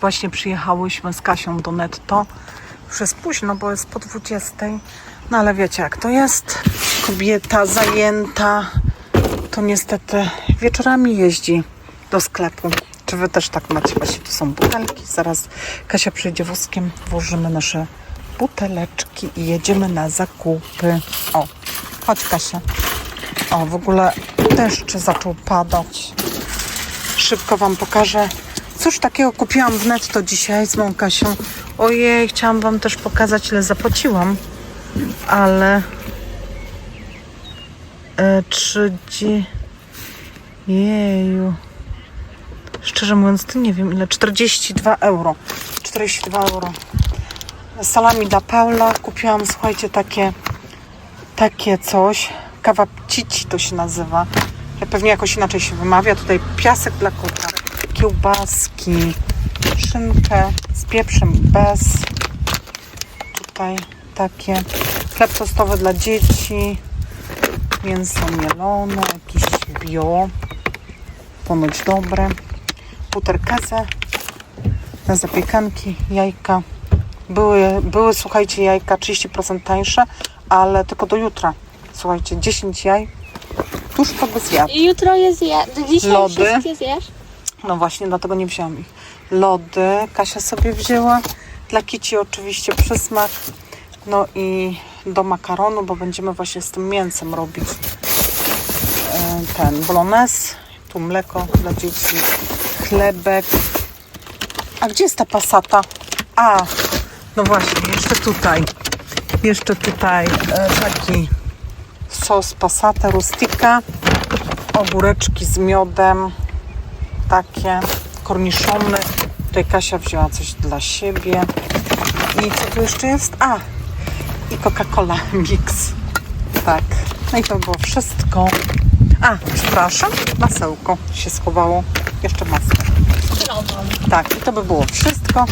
Właśnie przyjechałyśmy z Kasią do Netto. Już jest późno, bo jest po 20. No ale wiecie jak to jest. Kobieta zajęta to niestety wieczorami jeździ do sklepu. Czy wy też tak macie? Właśnie tu są butelki. Zaraz Kasia przyjdzie wózkiem, włożymy nasze buteleczki i jedziemy na zakupy. O, chodź Kasia. O, w ogóle deszcz zaczął padać. Szybko Wam pokażę. Cóż takiego kupiłam w netto dzisiaj z moją Kasią. Ojej, chciałam Wam też pokazać, ile zapłaciłam. Ale... E, 30... Jeju. Szczerze mówiąc, to nie wiem ile. 42 euro. 42 euro. Salami dla Paula. Kupiłam, słuchajcie, takie takie coś. Kawa cici to się nazywa. Pewnie jakoś inaczej się wymawia. Tutaj piasek dla kota. Kiełbaski. Szynkę z pieprzem bez. Tutaj takie. Chleb tostowy dla dzieci. Mięso mielone. Jakiś bio. Ponoć dobre. Buterkezę. Na zapiekanki. Jajka. Były, były, słuchajcie, jajka 30% tańsze, ale tylko do jutra. Słuchajcie, 10 jaj. Tuż po by zjadł. Jutro je zje. Dzisiaj Lody. wszystkie zjesz? No właśnie, dlatego nie wzięłam ich. Lody Kasia sobie wzięła. Dla Kici oczywiście przysmak. No i do makaronu, bo będziemy właśnie z tym mięsem robić e, ten bolognese. Tu mleko dla dzieci, chlebek. A gdzie jest ta pasata? A, no właśnie, jeszcze tutaj. Jeszcze tutaj e, taki sos passata rustica. Ogóreczki z miodem takie korniszony. Tutaj Kasia wzięła coś dla siebie. I co tu jeszcze jest? A, i Coca-Cola Mix. Tak. No i to było wszystko. A, przepraszam, masełko się schowało. Jeszcze masło. Tak, i to by było wszystko.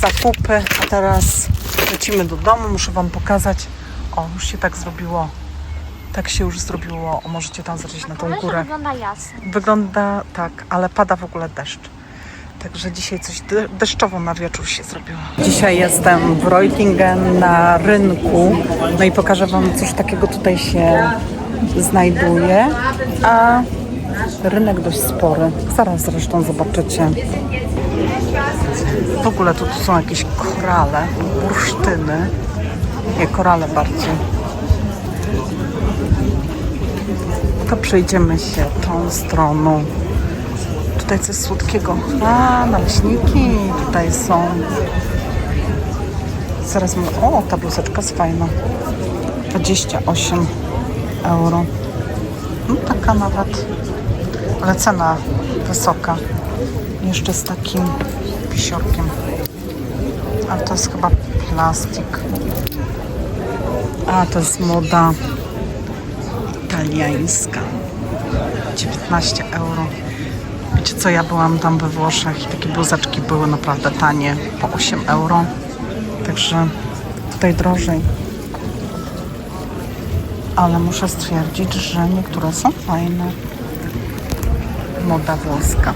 Zakupy. A teraz lecimy do domu. Muszę Wam pokazać. O, już się tak zrobiło. Tak się już zrobiło. Możecie tam zobaczyć na tą górę. wygląda jasno. Wygląda tak, ale pada w ogóle deszcz. Także dzisiaj coś de- deszczowo na wieczór się zrobiło. Dzisiaj jestem w Reutingen na rynku. No i pokażę Wam, coś takiego tutaj się znajduje. A rynek dość spory. Zaraz zresztą zobaczycie. W ogóle tu, tu są jakieś korale, bursztyny. Nie, korale bardziej. To przejdziemy się tą stroną. Tutaj coś słodkiego. A, naleśniki tutaj są. Zaraz mu... O, ta bluzeczka jest fajna. 28 euro. No taka nawet. Ale cena wysoka. Jeszcze z takim pisiorkiem. Ale to jest chyba plastik. A, to jest moda italiańska. 19 euro. Wiecie co, ja byłam tam we Włoszech i takie bluzeczki były naprawdę tanie, po 8 euro. Także tutaj drożej. Ale muszę stwierdzić, że niektóre są fajne. Moda włoska.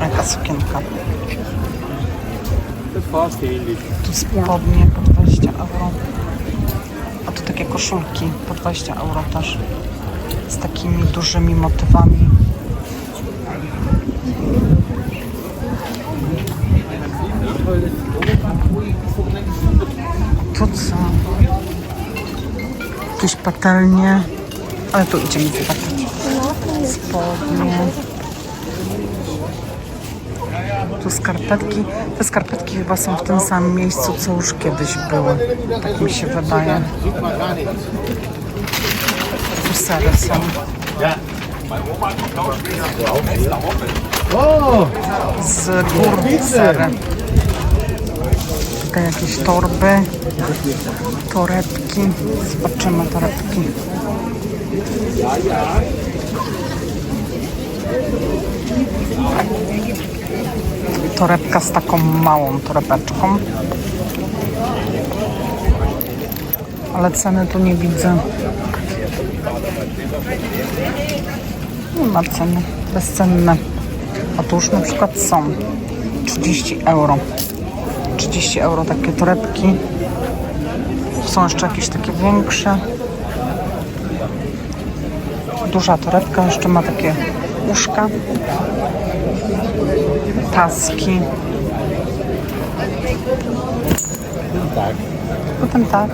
Jaka sukienka. Tu spodnie po 20 euro. A tu takie koszulki po 20 euro też. Z takimi dużymi motywami. Tu co? Jakieś patelnie. Ale tu idziemy zobaczyć. Spodnie. Tu skarpetki. Te skarpetki chyba są w tym samym miejscu, co już kiedyś były. Tak mi się wydaje. Sery są. Z gór sery. Tutaj jakieś torby, torebki. Zobaczymy torebki. Torebka z taką małą torebeczką. Ale ceny tu nie widzę. Nie ma ceny. Bezcenne. A tu już na przykład są. 30 euro. 30 euro takie torebki. Są jeszcze jakieś takie większe. Duża torebka, jeszcze ma takie uszka. Taski. Tak. Potem tak.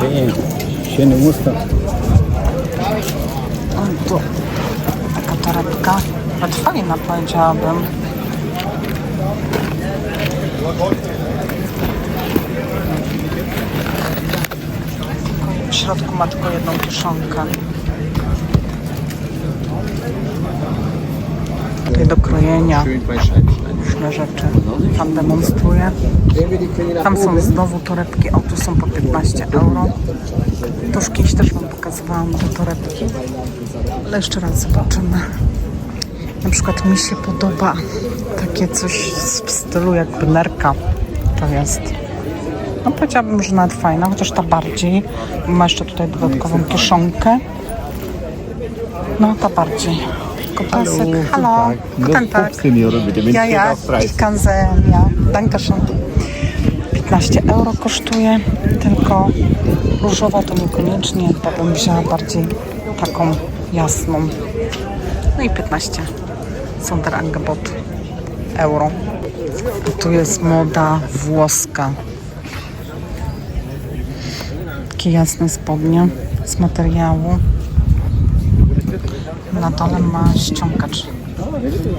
Się, się nie usta. Tu taka torebka. Nawet fajna powiedziałabym. Środku ma tylko jedną kieszonkę. Tutaj do krojenia różne rzeczy Pan demonstruje. Tam są znowu torebki, o tu są po 15 euro. To już kiedyś też Wam pokazywałam te torebki. Ale jeszcze raz zobaczymy. Na przykład mi się podoba takie coś w stylu jakby nerka. To jest. No powiedziałabym, że nawet fajna, chociaż ta bardziej. Ma jeszcze tutaj dodatkową kieszonkę. No ta bardziej. Kopasek, halo. Guten Tag. Bitte, wenn Ja, ja, ich kann sehen, ja. Dankeschön. 15 euro kosztuje, tylko różowa to niekoniecznie, to bym wzięła bardziej taką jasną. No i 15 są der Angebot euro. Tu jest moda włoska. Takie jasne spodnie z materiału. Na dole ma ściągacz.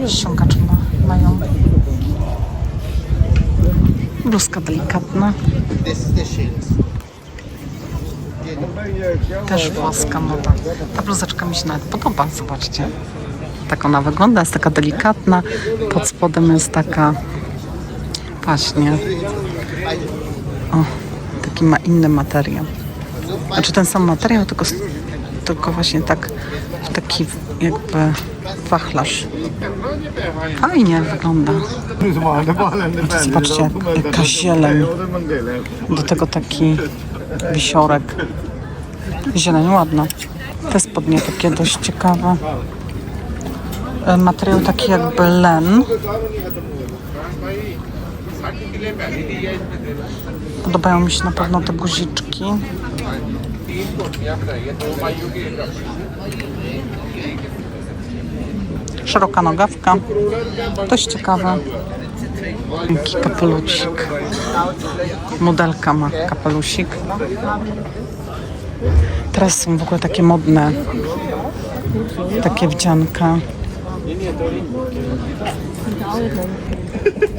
Ściągacz ma, mają. Bluzka delikatna. Też włoska moda. Ta bluzeczka mi się nawet podoba, zobaczcie. Tak ona wygląda, jest taka delikatna. Pod spodem jest taka właśnie. O, taki ma inny materiał. Znaczy ten sam materiał, tylko, tylko właśnie tak w taki jakby wachlarz. Fajnie wygląda. Zobaczcie, jak- jaka zieleń. Do tego taki wisiorek. Zieleń ładna. Te spodnie takie dość ciekawe. E, Materiał taki jakby len. Podobają mi się na pewno te guziczki. Szeroka nogawka. Dość ciekawe. Jaki kapelusik. Modelka ma kapelusik. Teraz są w ogóle takie modne takie wdzianka.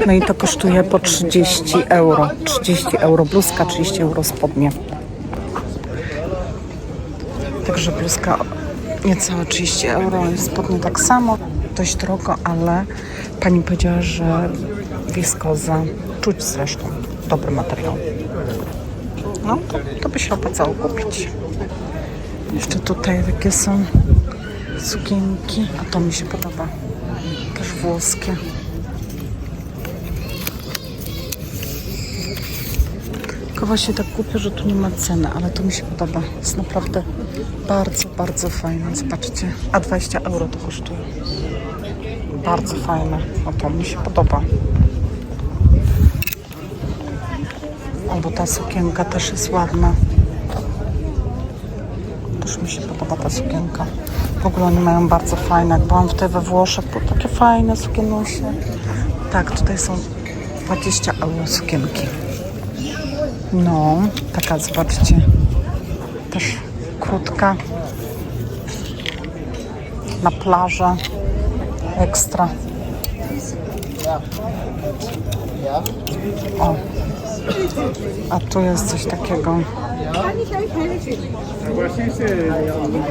No i to kosztuje po 30 euro. 30 euro bluzka, 30 euro spodnie. Także bluzka niecałe 30 euro spodnie tak samo. Dość drogo, ale pani powiedziała, że wiskoza, czuć zresztą, dobry materiał. No, to, to by się opłacało kupić. Jeszcze tutaj takie są sukienki, a to mi się podoba. Też włoskie. Tylko właśnie tak kupię, że tu nie ma ceny, ale to mi się podoba. Jest naprawdę bardzo, bardzo fajne. Zobaczcie, a 20 euro to kosztuje. Bardzo fajne. O to mi się podoba. O, bo ta sukienka też jest ładna. Też mi się podoba ta sukienka. W ogóle oni mają bardzo fajne. Jak byłam tutaj we Włoszech, to takie fajne sukienusie. Tak, tutaj są 20 euro sukienki. No, taka zobaczcie. Też krótka. Na plażę. Ekstra. O. A tu jest coś takiego.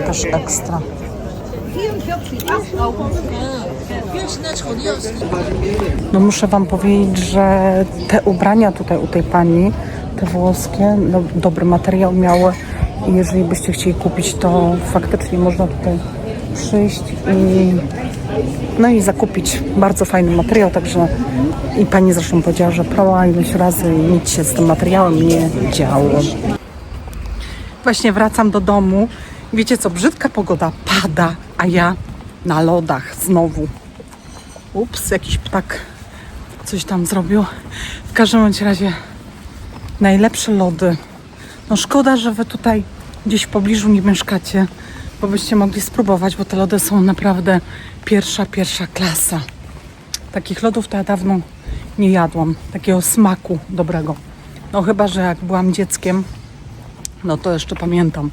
Też ekstra. No muszę Wam powiedzieć, że te ubrania tutaj u tej pani, włoskie, no, dobry materiał miały i jeżeli byście chcieli kupić, to faktycznie można tutaj przyjść i No i zakupić bardzo fajny materiał, także i pani zresztą powiedziała, że prała ileś razy i nic się z tym materiałem nie działo. Właśnie wracam do domu. Wiecie co, brzydka pogoda, pada, a ja na lodach znowu. Ups, jakiś ptak coś tam zrobił. W każdym razie najlepsze lody. No szkoda, że wy tutaj gdzieś w pobliżu nie mieszkacie, bo byście mogli spróbować, bo te lody są naprawdę pierwsza, pierwsza klasa. Takich lodów to ja dawno nie jadłam, takiego smaku dobrego. No chyba, że jak byłam dzieckiem, no to jeszcze pamiętam.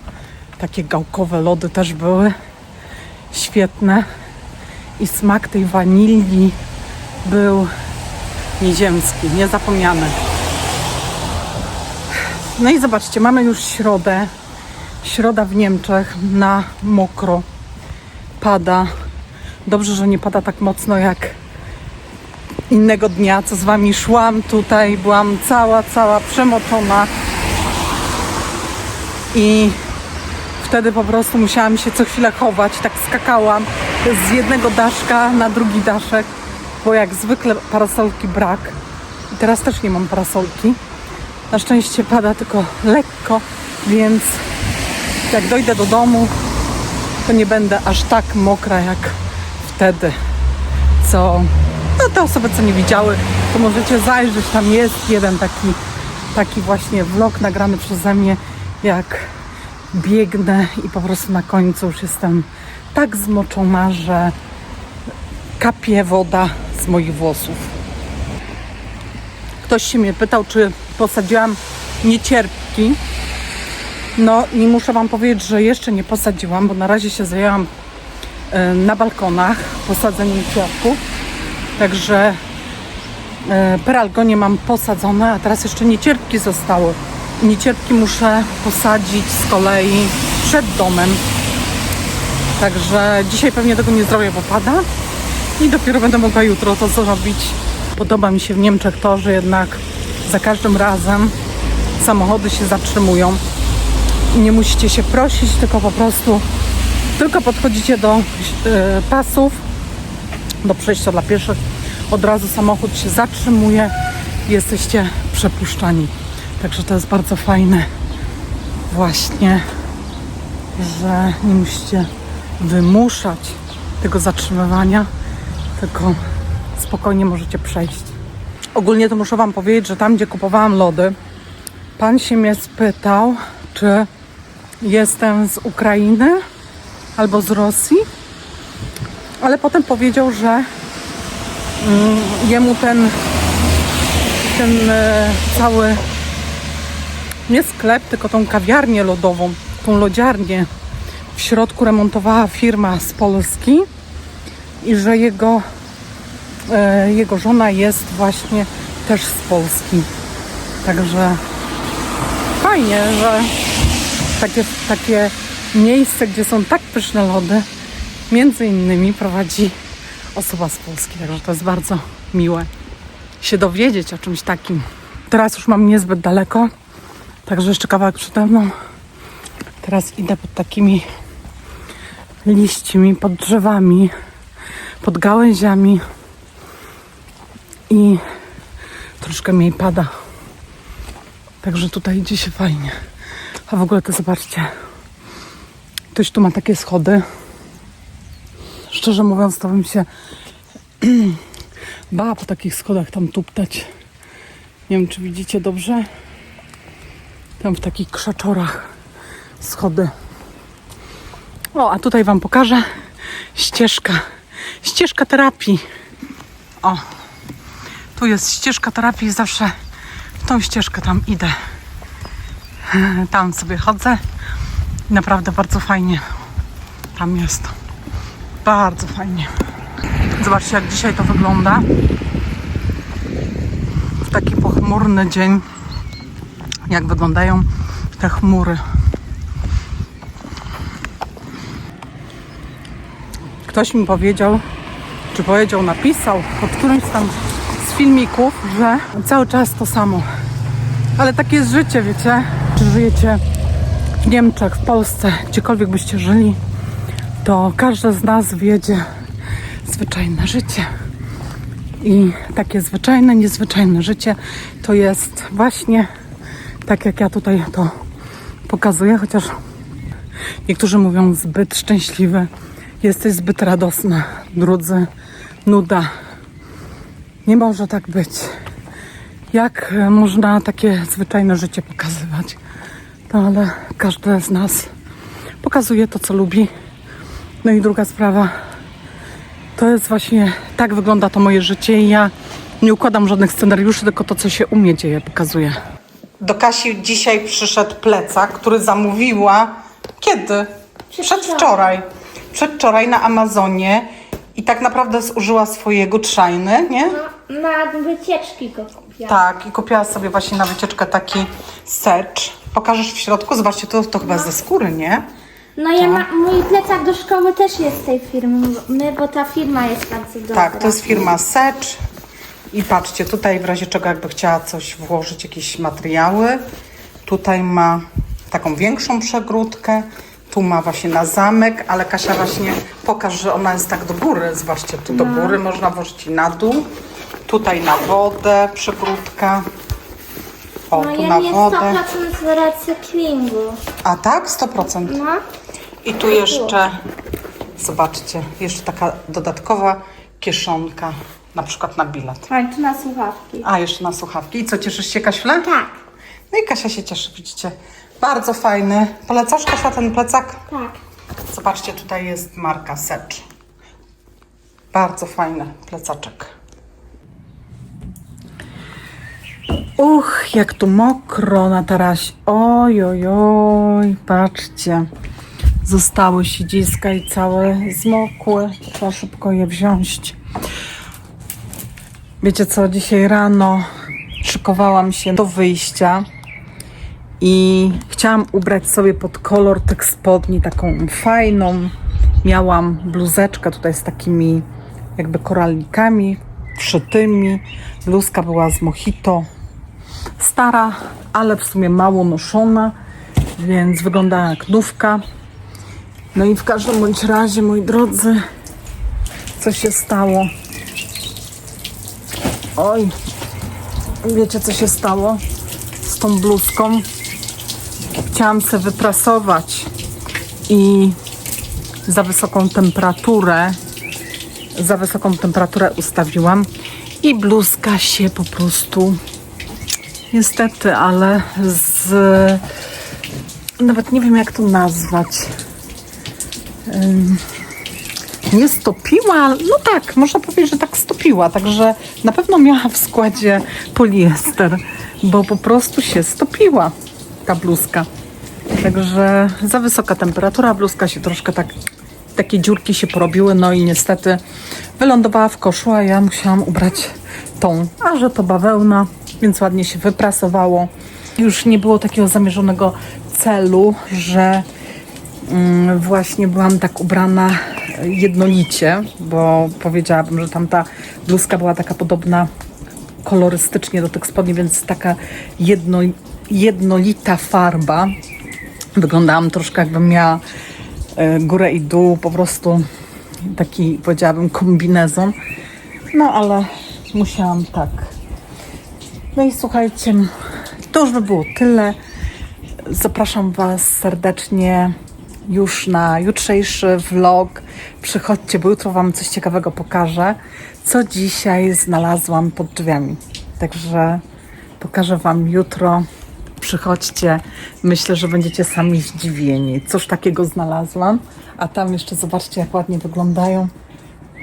Takie gałkowe lody też były świetne i smak tej wanilii był nieziemski, niezapomniany. No i zobaczcie, mamy już środę. Środa w Niemczech na mokro. Pada. Dobrze, że nie pada tak mocno jak innego dnia, co z wami szłam tutaj. Byłam cała, cała przemoczona. I wtedy po prostu musiałam się co chwilę chować. Tak skakałam z jednego daszka na drugi daszek, bo jak zwykle parasolki brak. I teraz też nie mam parasolki. Na szczęście pada tylko lekko, więc jak dojdę do domu, to nie będę aż tak mokra jak wtedy, co? No te osoby, co nie widziały, to możecie zajrzeć, tam jest jeden taki, taki właśnie vlog nagrany przeze mnie, jak biegnę i po prostu na końcu już jestem tak zmoczona, że kapie woda z moich włosów. Ktoś się mnie pytał, czy posadziłam niecierpki. No i muszę Wam powiedzieć, że jeszcze nie posadziłam, bo na razie się zajęłam e, na balkonach posadzeniem kwiatków. Także e, peralgonie mam posadzone, a teraz jeszcze niecierpki zostały. Niecierpki muszę posadzić z kolei przed domem. Także dzisiaj pewnie tego nie zrobię, bo pada. I dopiero będę mogła jutro to zrobić. Podoba mi się w Niemczech to, że jednak za każdym razem samochody się zatrzymują. Nie musicie się prosić, tylko po prostu tylko podchodzicie do e, pasów, do przejścia dla pieszych. Od razu samochód się zatrzymuje jesteście przepuszczani. Także to jest bardzo fajne właśnie, że nie musicie wymuszać tego zatrzymywania, tylko spokojnie możecie przejść. Ogólnie to muszę Wam powiedzieć, że tam, gdzie kupowałam lody, Pan się mnie spytał, czy jestem z Ukrainy albo z Rosji, ale potem powiedział, że mm, jemu ten, ten e, cały nie sklep, tylko tą kawiarnię lodową, tą lodziarnię w środku remontowała firma z Polski i że jego, jego żona jest właśnie też z Polski. Także fajnie, że takie, takie miejsce, gdzie są tak pyszne lody, między innymi prowadzi osoba z Polski. Także to jest bardzo miłe się dowiedzieć o czymś takim. Teraz już mam niezbyt daleko, także jeszcze kawałek przede mną. Teraz idę pod takimi liśćmi, pod drzewami, pod gałęziami i troszkę mniej pada. Także tutaj idzie się fajnie. A w ogóle to zobaczcie. Ktoś tu ma takie schody. Szczerze mówiąc, to bym się bała po takich schodach tam tuptać. Nie wiem, czy widzicie dobrze. Tam w takich krzaczorach schody. O, a tutaj Wam pokażę ścieżka. Ścieżka terapii. O, tu jest ścieżka terapii zawsze tą ścieżkę tam idę. Tam sobie chodzę. Naprawdę bardzo fajnie tam jest. Bardzo fajnie. Zobaczcie, jak dzisiaj to wygląda. W taki pochmurny dzień. Jak wyglądają te chmury. Ktoś mi powiedział, czy powiedział, napisał pod którymś tam filmików, że cały czas to samo. Ale takie jest życie, wiecie? Czy żyjecie w Niemczech, w Polsce, gdziekolwiek byście żyli, to każdy z nas wiedzie zwyczajne życie. I takie zwyczajne, niezwyczajne życie to jest właśnie tak, jak ja tutaj to pokazuję, chociaż niektórzy mówią zbyt szczęśliwe, jesteś zbyt radosna, drudzy, nuda. Nie może tak być. Jak można takie zwyczajne życie pokazywać? No ale każdy z nas pokazuje to, co lubi. No i druga sprawa, to jest właśnie, tak wygląda to moje życie i ja nie układam żadnych scenariuszy, tylko to, co się u mnie dzieje, pokazuję. Do Kasi dzisiaj przyszedł plecak, który zamówiła kiedy? Przedwczoraj. Przedwczoraj na Amazonie i tak naprawdę zużyła swojego trzajny, nie? No, na wycieczki go kupiłam. Tak, i kupiła sobie właśnie na wycieczkę taki secz. Pokażesz w środku? Zobaczcie, to, to chyba ze skóry, nie? No ja ma, mój plecak do szkoły też jest z tej firmy, my, bo ta firma jest bardzo dobra. Tak, to jest firma Secz. I patrzcie, tutaj w razie czego jakby chciała coś włożyć, jakieś materiały. Tutaj ma taką większą przegródkę. Tu ma właśnie na zamek, ale Kasia właśnie pokaż, że ona jest tak do góry. Zobaczcie, tu do góry można włożyć i na dół. Tutaj na wodę przegródka. O, No tu ja na nie wodę. 100% z recyklingu. A tak? 100%. No, I tu jeszcze, zobaczcie, jeszcze taka dodatkowa kieszonka, na przykład na bilet. a tu na słuchawki. A, jeszcze na słuchawki. I co, cieszysz się, Kaśle? Tak, No i Kasia się cieszy, widzicie. Bardzo fajny. Polecasz, Kasia, ten plecak? tak. Zobaczcie, tutaj jest marka Secz. Bardzo fajny plecaczek. Uch, jak tu mokro na tarasie. Oj, oj, oj, patrzcie. Zostały siedziska i całe zmokły. Trzeba szybko je wziąć. Wiecie co, dzisiaj rano szykowałam się do wyjścia i chciałam ubrać sobie pod kolor tych spodni taką fajną. Miałam bluzeczkę tutaj z takimi jakby koralnikami wszytymi. Bluzka była z mojito. Stara, ale w sumie mało noszona, więc wyglądała jak nówka. No i w każdym bądź razie, moi drodzy, co się stało? Oj, wiecie co się stało z tą bluzką? Chciałam sobie wyprasować i za wysoką temperaturę, za wysoką temperaturę ustawiłam i bluzka się po prostu niestety, ale z nawet nie wiem jak to nazwać. Nie stopiła, no tak, można powiedzieć, że tak stopiła, także na pewno miała w składzie poliester, bo po prostu się stopiła ta bluzka. Także za wysoka temperatura, bluzka się troszkę tak, takie dziurki się porobiły, no i niestety wylądowała w koszu, a ja musiałam ubrać tą, a że to bawełna, więc ładnie się wyprasowało. Już nie było takiego zamierzonego celu, że Mm, właśnie byłam tak ubrana jednolicie, bo powiedziałabym, że tamta bluzka była taka podobna kolorystycznie do tych spodni, więc taka jedno, jednolita farba. Wyglądałam troszkę jakbym miała e, górę i dół, po prostu taki powiedziałabym kombinezon. No ale musiałam tak. No i słuchajcie, to już by było tyle. Zapraszam Was serdecznie już na jutrzejszy vlog. Przychodźcie, bo jutro Wam coś ciekawego pokażę, co dzisiaj znalazłam pod drzwiami. Także pokażę Wam jutro. Przychodźcie. Myślę, że będziecie sami zdziwieni. Cóż takiego znalazłam. A tam jeszcze zobaczcie, jak ładnie wyglądają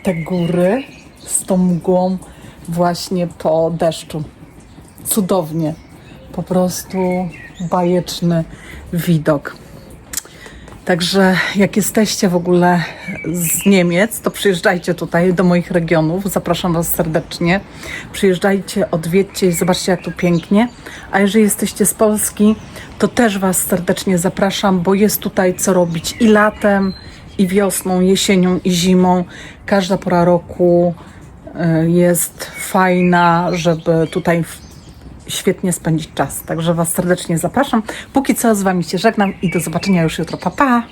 te góry z tą mgłą właśnie po deszczu. Cudownie. Po prostu bajeczny widok. Także jak jesteście w ogóle z Niemiec, to przyjeżdżajcie tutaj do moich regionów. Zapraszam Was serdecznie. Przyjeżdżajcie, odwiedźcie i zobaczcie, jak tu pięknie. A jeżeli jesteście z Polski, to też Was serdecznie zapraszam, bo jest tutaj co robić i latem, i wiosną, jesienią, i zimą. Każda pora roku y, jest fajna, żeby tutaj świetnie spędzić czas. Także Was serdecznie zapraszam. Póki co z Wami się żegnam i do zobaczenia już jutro. Pa, pa!